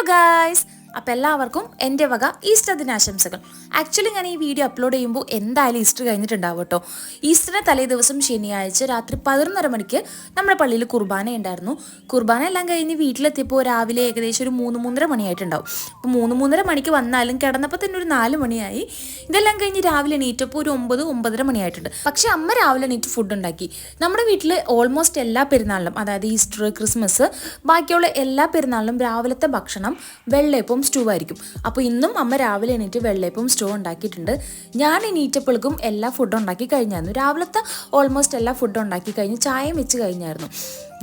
Hello guys അപ്പോൾ എല്ലാവർക്കും എന്റെ വക ഈസ്റ്റർ ദിനാശംസകൾ. ആക്ച്വലി ഞാൻ ഈ വീഡിയോ അപ്ലോഡ് ചെയ്യുമ്പോൾ എന്തായാലും ഈസ്റ്റർ കഴിഞ്ഞിട്ടുണ്ടാവും കേട്ടോ. ഈസ്റ്ററിന് തലേ ദിവസം ശനിയാഴ്ച രാത്രി പതിനൊന്നര മണിക്ക് നമ്മുടെ പള്ളിയിൽ കുർബാന ഉണ്ടായിരുന്നു. കുർബാന എല്ലാം കഴിഞ്ഞ് വീട്ടിലെത്തിയപ്പോൾ രാവിലെ ഏകദേശം ഒരു മൂന്ന് മൂന്നര മണിയായിട്ടുണ്ടാവും. അപ്പോൾ മൂന്ന് മൂന്നര മണിക്ക് വന്നാലും കിടന്നപ്പോൾ തന്നെ ഒരു നാല് മണിയായി. ഇതെല്ലാം കഴിഞ്ഞ് രാവിലെ എണീറ്റപ്പോൾ ഒരു ഒമ്പത് ഒമ്പതര മണിയായിട്ടുണ്ട്. പക്ഷേ അമ്മ രാവിലെ എണീറ്റ് ഫുഡ് ഉണ്ടാക്കി. നമ്മുടെ വീട്ടിൽ ഓൾമോസ്റ്റ് എല്ലാ പെരുന്നാളിലും അതായത് ഈസ്റ്റർ ക്രിസ്മസ് ബാക്കിയുള്ള എല്ലാ പെരുന്നാളിലും രാവിലത്തെ ഭക്ഷണം വെള്ളയപ്പവും സ്റ്റൂ ആയിരിക്കും. അപ്പോൾ ഇന്നും അമ്മ രാവിലെ എണീറ്റ് വെള്ളയപ്പവും സ്റ്റൂ ഉണ്ടാക്കിയിട്ടുണ്ട്. ഞാൻ എണീറ്റപ്പോഴേക്കും എല്ലാ ഫുഡും ഉണ്ടാക്കി കഴിഞ്ഞായിരുന്നു. രാവിലത്തെ ഓൾമോസ്റ്റ് എല്ലാ ഫുഡും ഉണ്ടാക്കി കഴിഞ്ഞ് ചായയും വെച്ച് കഴിഞ്ഞായിരുന്നു.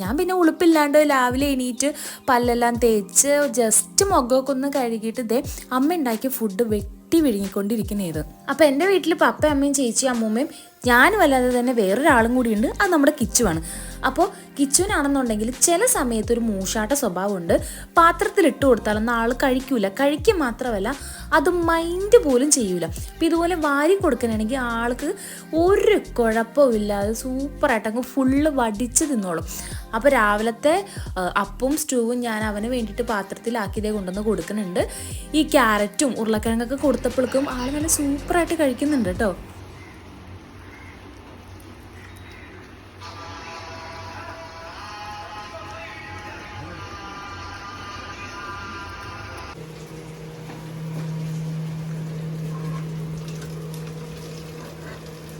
ഞാൻ പിന്നെ ഉളുപ്പില്ലാണ്ട് രാവിലെ എണീറ്റ് പല്ലെല്ലാം തേച്ച് ജസ്റ്റ് മുഖമൊക്കെ ഒന്ന് കഴുകിയിട്ട് ഇതേ അമ്മ ഉണ്ടാക്കിയ ഫുഡ് വെട്ടി വിഴുങ്ങിക്കൊണ്ടിരിക്കുന്നത് അപ്പോൾ എന്റെ വീട്ടിൽ പപ്പയും അമ്മയും ചേച്ചിയും അമ്മൂമ്മയും ഞാനും അല്ലാതെ തന്നെ വേറൊരാളും കൂടിയുണ്ട്. അത് നമ്മുടെ കിച്ചുവാണ്. അപ്പോൾ കിച്ചുവിനാണെന്നുണ്ടെങ്കിൽ ചില സമയത്ത് ഒരു മൂഷാട്ട സ്വഭാവമുണ്ട്. പാത്രത്തിൽ ഇട്ട് കൊടുത്താലൊന്നും ആൾ കഴിക്കൂല. കഴിക്കുക മാത്രമല്ല അത് മൈൻഡ് പോലും ചെയ്യൂല. അപ്പം ഇതുപോലെ വാരി കൊടുക്കാനാണെങ്കിൽ ആൾക്ക് ഒരു കുഴപ്പവും ഇല്ലാതെ സൂപ്പറായിട്ട് അങ്ങ് ഫുള്ള് വടിച്ച് തിന്നോളും. അപ്പോൾ രാവിലത്തെ അപ്പും സ്റ്റൂവും ഞാൻ അവന് വേണ്ടിയിട്ട് പാത്രത്തിലാക്കിയതേ കൊണ്ടുവന്ന് കൊടുക്കുന്നുണ്ട്. ഈ ക്യാരറ്റും ഉരുളക്കിഴങ്ങൊക്കെ കൊടുത്തപ്പോഴേക്കും ആൾ നല്ല സൂപ്പറായിട്ട് കഴിക്കുന്നുണ്ട് കേട്ടോ.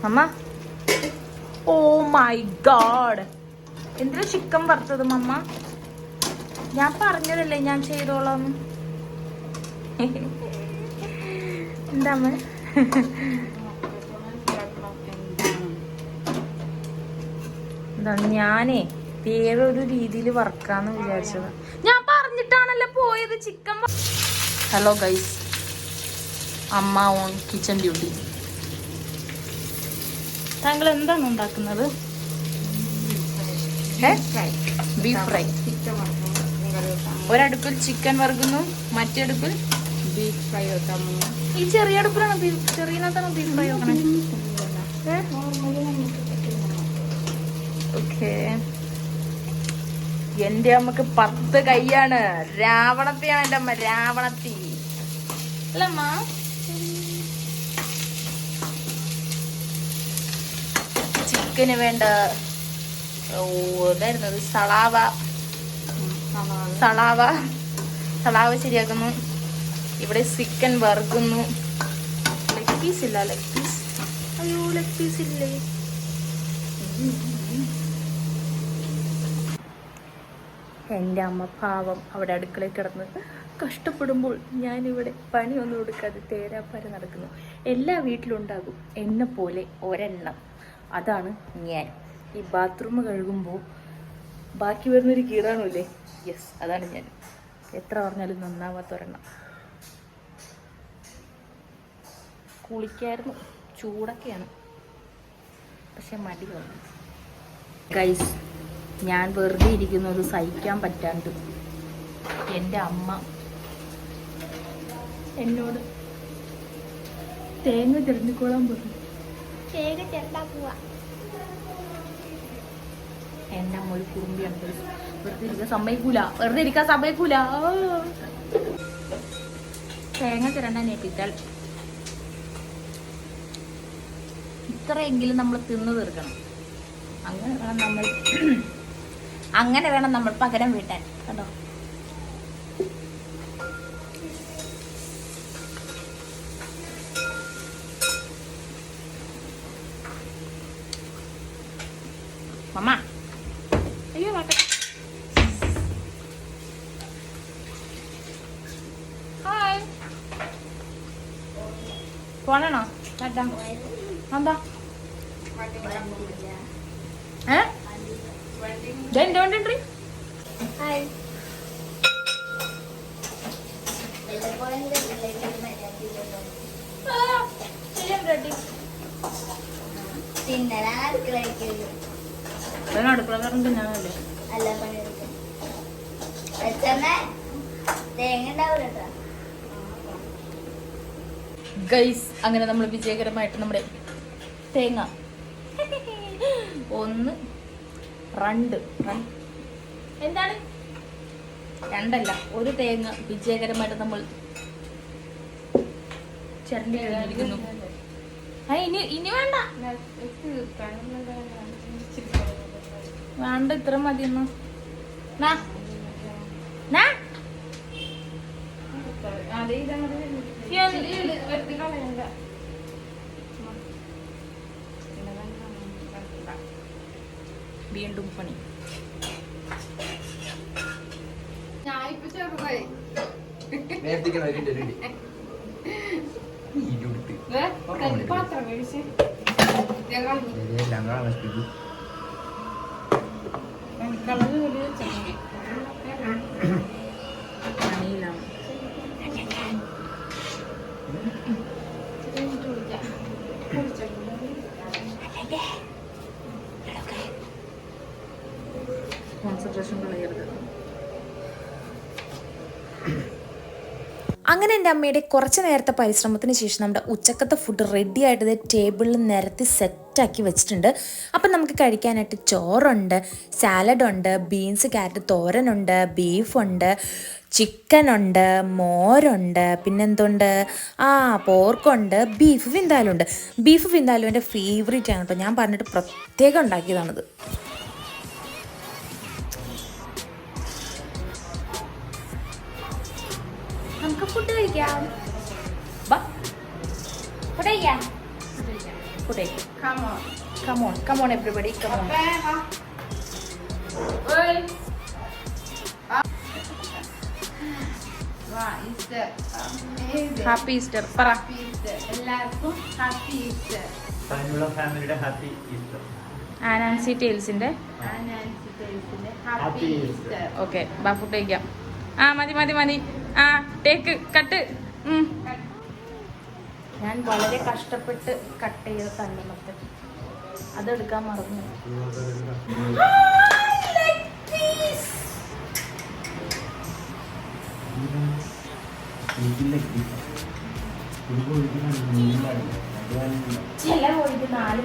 അമ്മ. ഓ മൈ ഗാഡ് എന്തിനാ ചിക്കൻ വറുത്തത് മമ്മ? ഞാൻ പറഞ്ഞതല്ലേ ഞാൻ ചെയ്തോളാം. എന്താ അമ്മ? എന്താ ഞാനേ വേറൊരു രീതിയിൽ വർക്കാന്ന് വിചാരിച്ചത്. ഞാൻ പറഞ്ഞിട്ടാണല്ലോ പോയത് ചിക്കൻ ഹലോ ഗൈസ് അമ്മ ഓൺ കിച്ചൺ ഡ്യൂട്ടി താങ്കൾ എന്താണ് ഉണ്ടാക്കുന്നത്? ബീഫ് ഫ്രൈ ഒരടുപ്പിൽ ചിക്കൻ വറുക്കുന്നു മറ്റേ അടുപ്പിൽ ബീഫ് ഫ്രൈ വെക്കാൻ ഈ ചെറിയ അടുപ്പിലാണ് ബീഫ് ചെറിയതിനകത്താണ് ബീഫ് ഫ്രൈ വെക്കണേ. ഓക്കെ എന്റെ അമ്മയ്ക്ക് പത്ത് കൈയാണ്. രാവണത്തെയാണ് എന്റെ അമ്മ രാവണത്തി. അല്ലമ്മ ചിക്കന് വേണ്ട അത്? സളാവ. സളാവ. സളാവ ശരിയാക്കുന്നു. ഇവിടെ ചിക്കൻ വറുക്കുന്നു. ലെഗ് പീസ് ഇല്ല ലെഗ് പീസ് അയ്യോ ലെഗ് പീസ് ഇല്ലേ? എന്റെ അമ്മ പാവം അവിടെ അടുക്കളയിൽ കിടന്ന് കഷ്ടപ്പെടുമ്പോൾ ഞാനിവിടെ പണിയൊന്നും കൊടുക്കാതെ തേരാപ്പാര നടക്കുന്നു. എല്ലാ വീട്ടിലുണ്ടാകും എന്നെ പോലെ ഒരെണ്ണം. അതാണ് ഞാൻ. ഈ ബാത്റൂം കഴുകുമ്പോൾ ബാക്കി വരുന്നൊരു കീടാണല്ലേ? യെസ് അതാണ് ഞാൻ. എത്ര പറഞ്ഞാലും നന്നാവാത്ത ഒരെണ്ണം. കുളിക്കായിരുന്നു. ചൂടൊക്കെയാണ്. പക്ഷെ മടി വന്നു ഗൈസ് ഞാൻ വെറുതെ ഇരിക്കുന്നത് സഹിക്കാൻ പറ്റാണ്ട്. എന്റെ അമ്മ എന്നോട് തേങ്ങ തിരഞ്ഞിക്കോളാൻ പറഞ്ഞു. ചെരണ്ടാ പോവാ എന്റെ അമ്മ ഒരു കുറുമ്പി. വെറുതെ ഇരിക്കാൻ സമ്മതിക്കൂല. വെറുതെ ഇരിക്കാൻ സമ്മതിക്കൂല. തേങ്ങ തിരണ്ടാൻ ഏൽപ്പിച്ചാൽ ഇത്രയെങ്കിലും നമ്മൾ തിന്നു തീർക്കണം. അങ്ങനെ വേണം നമ്മൾ അങ്ങനെ വേണം നമ്മൾ പകരം വീട്ടാൻ. കേട്ടോ മമ്മ അയ്യോ നോട്ടെ ഹായ് പോണോ ചേട്ടാ എന്താ ഏ ഇതെന്റെ വണ്ടി ഹായ് തിന്നലാ കഴിക്കുന്നു അടുക്കള കറണ്ട് ഞാനല്ലേ അല്ല? പണിയെടുക്കും. തേങ്ങ ഉണ്ടാവില്ല ഗൈസ് അങ്ങനെ നമ്മൾ വിജയകരമായിട്ട് നമ്മുടെ തേങ്ങ. ഒന്ന് രണ്ട് എന്താണ്? രണ്ടല്ല ഒരു തേങ്ങ വിജയകരമായിട്ട് നമ്മൾ ചിരണ്ടി ഇനി ഇനി വേണ്ട. വേണ്ട ഇത്ര മതി എന്നാ നാ. നാ. വീണ്ടും പണി. നേരത്തേക്ക് ഒരു കളയരുത്. അങ്ങനെ എന്റെ അമ്മയുടെ കുറച്ച് നേരത്തെ പരിശ്രമത്തിന് ശേഷം നമ്മുടെ ഉച്ചക്കത്തെ ഫുഡ് റെഡി ആയിട്ട് ടേബിളിൽ നിരത്തി സെറ്റാക്കി വെച്ചിട്ടുണ്ട്. അപ്പം നമുക്ക് കഴിക്കാനായിട്ട് ചോറുണ്ട് സാലഡുണ്ട് ബീൻസ് ക്യാരറ്റ് തോരനുണ്ട് ബീഫുണ്ട് ചിക്കനുണ്ട് മോരുണ്ട് പിന്നെന്തുണ്ട്? ആ പോർക്കുണ്ട് ബീഫ് വിന്താലുണ്ട്. ബീഫ് വിന്താലു എന്റെ ഫേവറേറ്റ് ആണ് കേട്ടോ. ഞാൻ പറഞ്ഞിട്ട് പ്രത്യേകം ഉണ്ടാക്കിയതാണിത്. നമുക്ക് ഫുഡ് കഴിക്കാം. വാ ഫുഡ് കഴിക്കാം ഫുഡ് കഴിക്കാം come on come on everybody come on happy Easter പറ എല്ലാവർക്കും ഹാപ്പി ഈസ്റ്റർ ഫാമിലിയുടെ ഹാപ്പി ഈസ്റ്റർ ആനാൻസി ടേൽസിന്റെ ഓക്കെ ബാ ഫുഡ് കഴിക്കാം. ആ മതി മതി മതി. ആ ടേക്ക് കട്ട് ഞാൻ വളരെ കഷ്ടപ്പെട്ട് കട്ട് ചെയ്ത തണ്ണിമത്തൻ അതെടുക്കാൻ മറന്നു. നാല്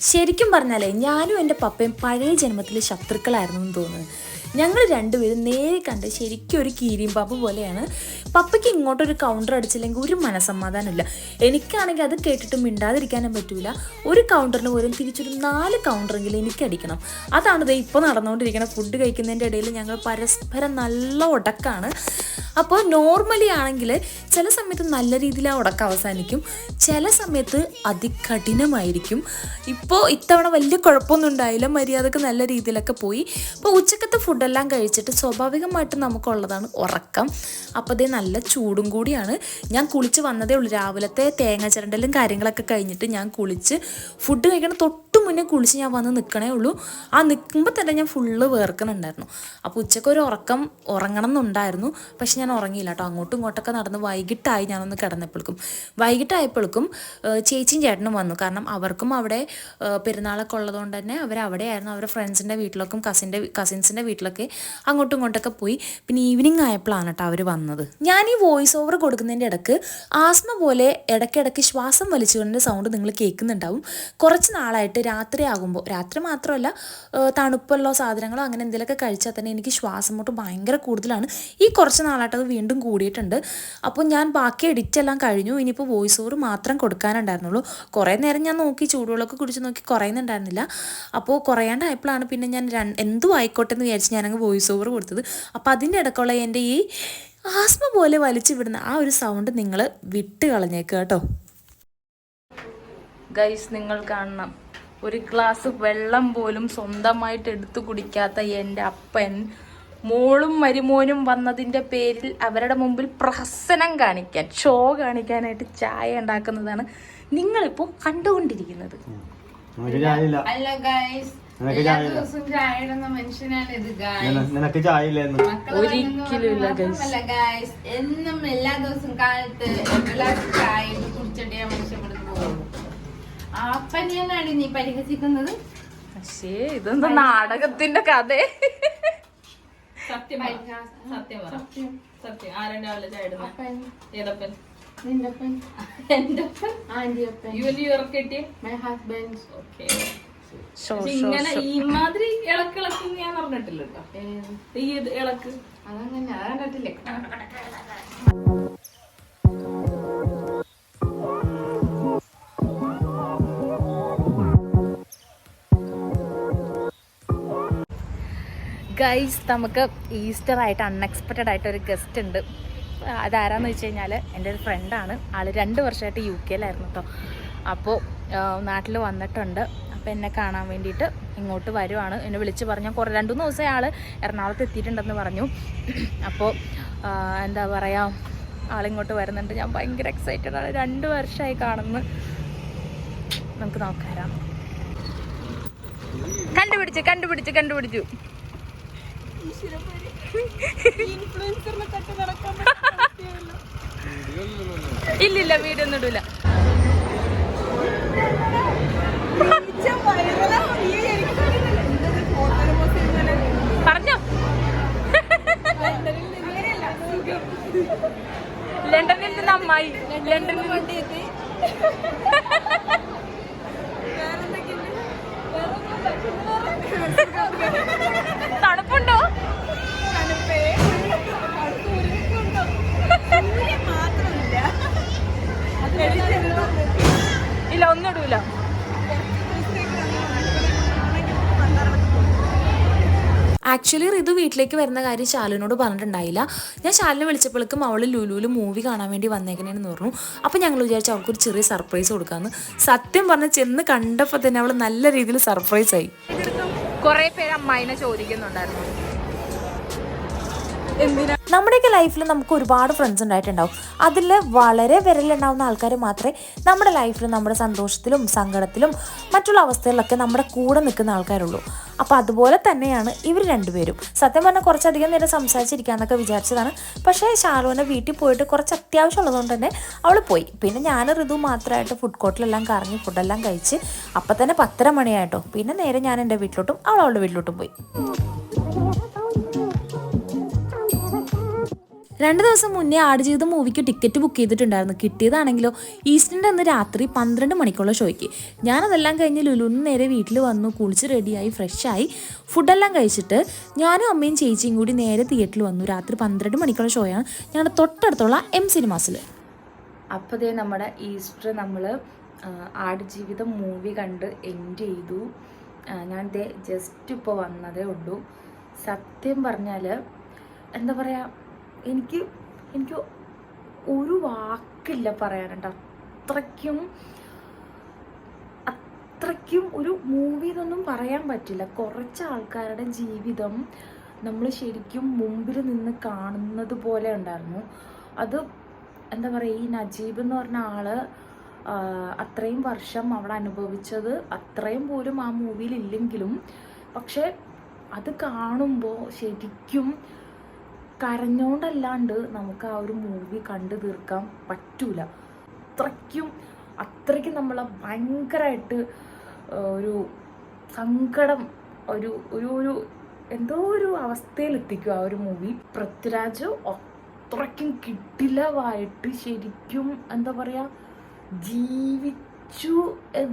ശരിക്കും പറഞ്ഞാലേ ഞാനും എന്റെ പപ്പയും പഴയ ജന്മത്തിലെ ശത്രുക്കളായിരുന്നു എന്ന് തോന്നുന്നു. ഞങ്ങൾ രണ്ടുപേരും നേരെ കണ്ട് ശരിക്കും ഒരു കീരിയും പാപ്പ പോലെയാണ്. പപ്പയ്ക്ക് ഇങ്ങോട്ടൊരു കൗണ്ടർ അടിച്ചില്ലെങ്കിൽ ഒരു മനസമാധാനമില്ല എനിക്കാണെങ്കിൽ അത് കേട്ടിട്ട് മിണ്ടാതിരിക്കാനും പറ്റൂല. ഒരു കൗണ്ടറിന് പോലും തിരിച്ചൊരു നാല് കൗണ്ടറെങ്കിലും എനിക്ക് അടിക്കണം. അതാണ് ഇത് ഇപ്പോൾ നടന്നുകൊണ്ടിരിക്കുന്ന ഫുഡ് കഴിക്കുന്നതിന്റെ ഇടയിൽ ഞങ്ങൾ പരസ്പരം നല്ല ഉടക്കാണ് അപ്പോൾ നോർമലി ആണെങ്കിൽ ചില സമയത്ത് നല്ല രീതിയിൽ ആ ഉടക്കം അവസാനിക്കും. ചില സമയത്ത് അതികഠിനമായിരിക്കും. ഇപ്പോൾ ഇത്തവണ വലിയ കുഴപ്പമൊന്നും ഉണ്ടായില്ല. മര്യാദയ്ക്ക് നല്ല രീതിയിലൊക്കെ പോയി. ഇപ്പോൾ ഉച്ചക്കത്തെ ഫുഡെല്ലാം കഴിച്ചിട്ട് സ്വാഭാവികമായിട്ടും നമുക്കുള്ളതാണ് ഉറക്കം. അപ്പോൾ അതേ നല്ല ചൂടും കൂടിയാണ്. ഞാൻ കുളിച്ച് വന്നതേ ഉള്ളൂ. രാവിലത്തെ തേങ്ങ ചിരണ്ടലും കാര്യങ്ങളൊക്കെ കഴിഞ്ഞിട്ട് ഞാൻ കുളിച്ച് ഫുഡ് കഴിക്കണ തൊട്ട് മുന്നേ കുളിച്ച് ഞാൻ വന്ന് നിൽക്കണേ ഉള്ളൂ. ആ നിൽക്കുമ്പോൾ തന്നെ ഞാൻ ഫുള്ള് വേർക്കുന്നുണ്ടായിരുന്നു. അപ്പോൾ ഉച്ചയ്ക്ക് ഒരു ഉറക്കം ഉറങ്ങണം എന്നുണ്ടായിരുന്നു. പക്ഷെ ഞാൻ ഉറങ്ങിയില്ല കേട്ടോ. അങ്ങോട്ടും ഇങ്ങോട്ടൊക്കെ നടന്ന് വൈകിട്ടായി ഞാനൊന്ന് കിടന്നപ്പോഴേക്കും. വൈകിട്ടായപ്പോഴേക്കും ചേച്ചിയും ചേട്ടനും വന്നു. കാരണം അവർക്കും അവിടെ പെരുന്നാളൊക്കെ ഉള്ളതുകൊണ്ട് തന്നെ അവർ അവിടെയായിരുന്നു അവരുടെ ഫ്രണ്ട്സിന്റെ വീട്ടിലൊക്കെ കസിന്റെ കസിൻസിന്റെ വീട്ടിലൊക്കെ അങ്ങോട്ടും ഇങ്ങോട്ടൊക്കെ പോയി. പിന്നെ ഈവനിങ് ആയപ്പോഴാണ് കേട്ടോ അവർ വന്നത്. ഞാൻ ഈ വോയിസ് ഓവർ കൊടുക്കുന്നതിന്റെ ഇടയ്ക്ക് ആസ്മ പോലെ ഇടയ്ക്കിടയ്ക്ക് ശ്വാസം വലിച്ചുകൊണ്ട് സൗണ്ട് നിങ്ങൾ കേൾക്കുന്നുണ്ടാവും. കുറച്ച് നാളായിട്ട് രാത്രി ആകുമ്പോൾ രാത്രി മാത്രമല്ല തണുപ്പുള്ളോ സാധനങ്ങളോ അങ്ങനെ എന്തെങ്കിലുമൊക്കെ കഴിച്ചാൽ തന്നെ എനിക്ക് ശ്വാസം മുട്ട് ഭയങ്കര കൂടുതലാണ്. ഈ കുറച്ച് നാളായിട്ട് അത് വീണ്ടും കൂടിയിട്ടുണ്ട്. അപ്പോൾ ഞാൻ ബാക്കി എഡിറ്റ് എല്ലാം കഴിഞ്ഞു. ഇനിയിപ്പോൾ വോയിസ് ഓവർ മാത്രം കൊടുക്കാനുണ്ടായിരുന്നുള്ളൂ. കുറേ നേരം ഞാൻ നോക്കി ചൂടുവെള്ളമൊക്കെ കുടിച്ച് നോക്കി കുറയുന്നുണ്ടായിരുന്നില്ല. അപ്പോൾ കുറയാണ്ടായപ്പോഴാണ് പിന്നെ ഞാൻ എന്തും ആയിക്കോട്ടെ എന്ന് വിചാരിച്ച് ഞാനങ്ങ് വോയിസ് ഓവർ കൊടുത്തത്. അപ്പോൾ അതിന്റെ ഇടയ്ക്കുള്ള എന്റെ ഈ ആസ്മ പോലെ വലിച്ചു വിടുന്ന ആ ഒരു സൗണ്ട് നിങ്ങൾ വിട്ട് കളഞ്ഞേക്കുക കേട്ടോ. ഗൈസ് നിങ്ങൾ കാണണം. ഒരു ഗ്ലാസ് വെള്ളം പോലും സ്വന്തമായിട്ട് എടുത്തു കുടിക്കാത്ത എന്റെ അപ്പൻ മോളും മരുമോനും വന്നതിന്റെ പേരിൽ അവരുടെ മുമ്പിൽ പ്രഹസനം കാണിക്കാൻ ഷോ കാണിക്കാനായിട്ട് ചായ ഉണ്ടാക്കുന്നതാണ് നിങ്ങളിപ്പോൾ കണ്ടുകൊണ്ടിരിക്കുന്നത്. അല്ല ഗൈസ് നിനക്ക് ചായ ഒരിക്കലും ഇല്ല, എന്നും എല്ലാ ദിവസവും കാലത്ത് എല്ലാ ചായ ഇട്ട് കുടിച്ചിട്ട് ഞാൻ മനുഷ്യൻ ഇവിടുന്ന് അപ്പനെയാണ് നീ പരിഹസിക്കുന്നത്? പക്ഷേ ഇതെന്താ നാടകത്തിന്റെ കഥ. സത്യം സത്യം സത്യം പറ. സത്യം. അപ്പൻ ഏതപ്പൻ നിന്റെ അപ്പൻ. എന്റെ അപ്പൻ ആന്റി അപ്പൻ യു കിട്ടിയ? My husband okay. ഇങ്ങനെ ഈ മാതിരി ഇളക്ക് ഇളക്കി ഞാൻ പറഞ്ഞിട്ടില്ല കേട്ടോ ഈ ഇളക്ക്. അതങ്ങനെ അത് കണ്ടിട്ടില്ലേ. ഗൈസ് നമുക്ക് ഈസ്റ്റർ ആയിട്ട് അൺഎക്സ്പെക്റ്റഡ് ആയിട്ട് ഒരു ഗസ്റ്റ് ഉണ്ട് അതാരാന്ന് വെച്ച് കഴിഞ്ഞാൽ എന്റെ ഒരു ഫ്രണ്ടാണ് ആൾ രണ്ട് വർഷമായിട്ട് യു കെയിലായിരുന്നു കേട്ടോ അപ്പോൾ നാട്ടിൽ വന്നിട്ടുണ്ട്. അപ്പോൾ എന്നെ കാണാൻ വേണ്ടിയിട്ട് ഇങ്ങോട്ട് വരുവാണ്. എന്നെ വിളിച്ച് പറഞ്ഞു. കുറേ രണ്ട് മൂന്ന് ദിവസം ആൾ എറണാകുളത്ത് എത്തിയിട്ടുണ്ടെന്ന് പറഞ്ഞു. അപ്പോൾ എന്താ പറയുക ആളിങ്ങോട്ട് വരുന്നുണ്ട്. ഞാൻ ഭയങ്കര എക്സൈറ്റഡ് ആണ്. രണ്ട് വർഷമായി കാണുന്നു. നമുക്ക് നോക്കാരാം. കണ്ടുപിടിച്ചു കണ്ടുപിടിച്ചു കണ്ടുപിടിച്ചു. ഇല്ലില്ല വീടൊന്നും ഇടൂല. പറഞ്ഞോ? ലണ്ടനിൽ നിന്ന് അമ്മായി. ലണ്ടനിൽ തണുപ്പുണ്ടോ? ഇല്ല ഒന്നും ഇടൂല ആക്ച്വലി റിതു വീട്ടിലേക്ക് വരുന്ന കാര്യം ശാലുവിനോട് പറഞ്ഞിട്ടുണ്ടായില്ല. ഞാൻ ശാലിനെ വിളിച്ചപ്പോഴേക്കും അവൾ ലുലുവിൽ മൂവി കാണാൻ വേണ്ടി വന്നേക്കണേന്ന് പറഞ്ഞു. അപ്പോൾ ഞങ്ങൾ വിചാരിച്ചു അവൾക്കൊരു ചെറിയ സർപ്രൈസ് കൊടുക്കാമെന്ന് സത്യം പറഞ്ഞ് ചെന്ന് കണ്ടപ്പോൾ തന്നെ അവൾ നല്ല രീതിയിൽ സർപ്രൈസ് ആയി. കുറേ പേര് അമ്മായിനെ ചോദിക്കുന്നുണ്ടായിരുന്നു. നമ്മുടെയൊക്കെ ലൈഫിൽ നമുക്ക് ഒരുപാട് ഫ്രണ്ട്സ് ഉണ്ടായിട്ടുണ്ടാവും. അതിൽ വളരെ വിരലുണ്ടാവുന്ന ആൾക്കാർ മാത്രമേ നമ്മുടെ ലൈഫിൽ നമ്മുടെ സന്തോഷത്തിലും സങ്കടത്തിലും മറ്റുള്ള അവസ്ഥകളിലൊക്കെ നമ്മുടെ കൂടെ നിൽക്കുന്ന ആൾക്കാരുള്ളൂ. അപ്പോൾ അതുപോലെ തന്നെയാണ് ഇവർ രണ്ടുപേരും. സത്യം പറഞ്ഞാൽ കുറച്ചധികം നേരം സംസാരിച്ചിരിക്കാന്നൊക്കെ വിചാരിച്ചതാണ്. പക്ഷേ ഷാലുവിനെ വീട്ടിൽ പോയിട്ട് കുറച്ച് അത്യാവശ്യം ഉള്ളതുകൊണ്ട് തന്നെ അവൾ പോയി. പിന്നെ ഞാൻ ഋതു മാത്രമായിട്ട് ഫുഡ് കോർട്ടിലെല്ലാം കറങ്ങി ഫുഡെല്ലാം കഴിച്ച് അപ്പം തന്നെ പത്തര മണിയായിട്ടോ. പിന്നെ നേരെ ഞാൻ എന്റെ വീട്ടിലോട്ടും അവൾ അവളുടെ വീട്ടിലോട്ടും പോയി. രണ്ട് ദിവസം മുന്നേ ആടുജീവിതം മൂവിക്ക് ടിക്കറ്റ് ബുക്ക് ചെയ്തിട്ടുണ്ടായിരുന്നു. കിട്ടിയതാണെങ്കിലോ ഈസ്റ്ററിന്റെ അന്ന് രാത്രി പന്ത്രണ്ട് മണിക്കുള്ള ഷോയ്ക്ക്. ഞാനതെല്ലാം കഴിഞ്ഞ് ലുലുന്ന് നേരെ വീട്ടിൽ വന്നു കുളിച്ച് റെഡിയായി ഫ്രഷായി. ഫുഡെല്ലാം കഴിച്ചിട്ട് ഞാനും അമ്മയും ചേച്ചിയും കൂടി നേരെ തിയേറ്ററിൽ വന്നു. രാത്രി പന്ത്രണ്ട് മണിക്കുള്ള ഷോയാണ് ഞങ്ങളുടെ തൊട്ടടുത്തുള്ള എം സിനിമാസിൽ അപ്പോൾ നമ്മുടെ ഈസ്റ്റർ നമ്മൾ ആടുജീവിതം മൂവി കണ്ട് എൻഡ് ചെയ്തു. ഞാൻ ദേ ജസ്റ്റ് ഇപ്പോൾ വന്നതേ ഉള്ളൂ. സത്യം പറഞ്ഞാൽ എന്താ പറയുക എനിക്ക് എനിക്ക് ഒരു വാക്കില്ല പറയാനുണ്ട്. അത്രയ്ക്കും അത്രയ്ക്കും ഒരു മൂവി എന്നൊന്നും പറയാൻ പറ്റില്ല. കുറച്ച് ആൾക്കാരുടെ ജീവിതം നമ്മൾ ശരിക്കും മുമ്പിൽ നിന്ന് കാണുന്നത് പോലെ ഉണ്ടായിരുന്നു. അത് എന്താ പറയുക ഈ നജീബ് എന്ന് പറഞ്ഞ ആൾ അത്രയും വർഷം അവിടെ അനുഭവിച്ചത് അത്രയും പോലും ആ മൂവിയിൽ ഇല്ലെങ്കിലും പക്ഷെ അത് കാണുമ്പോൾ ശരിക്കും കരഞ്ഞോണ്ടല്ലാണ്ട് നമുക്ക് ആ ഒരു മൂവി കണ്ടു തീർക്കാൻ പറ്റൂല. അത്രയ്ക്കും അത്രയ്ക്കും നമ്മളെ ഭയങ്കരമായിട്ട് ഒരു സങ്കടം ഒരു ഒരു ഒരു എന്തോ ഒരു അവസ്ഥയിലെത്തിക്കും ആ ഒരു മൂവി പൃഥ്വിരാജ് അത്രയ്ക്കും കിട്ടിലവായിട്ട് ശരിക്കും എന്താ പറയുക ജീവിച്ചു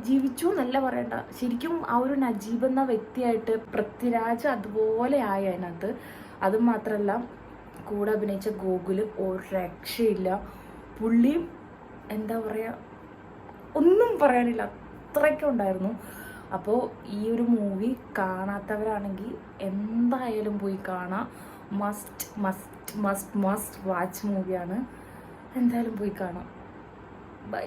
ജീവിച്ചു എന്നല്ല പറയണ്ട. ശരിക്കും ആ ഒരു നജീബ് എന്ന വ്യക്തിയായിട്ട് പൃഥ്വിരാജ് അതുപോലെ ആയി അതിനകത്ത്. അതും മാത്രമല്ല കൂടെ അഭിനയിച്ച ഗോകുൽ ഒരു രക്ഷയില്ല. പുള്ളിയും എന്താ പറയുക ഒന്നും പറയാനില്ല. അത്രയ്ക്കും ഉണ്ടായിരുന്നു. അപ്പോൾ ഈ ഒരു മൂവി കാണാത്തവരാണെങ്കിൽ എന്തായാലും പോയി കാണാം. Must must must must watch മൂവിയാണ് എന്തായാലും പോയി കാണാം. ബൈ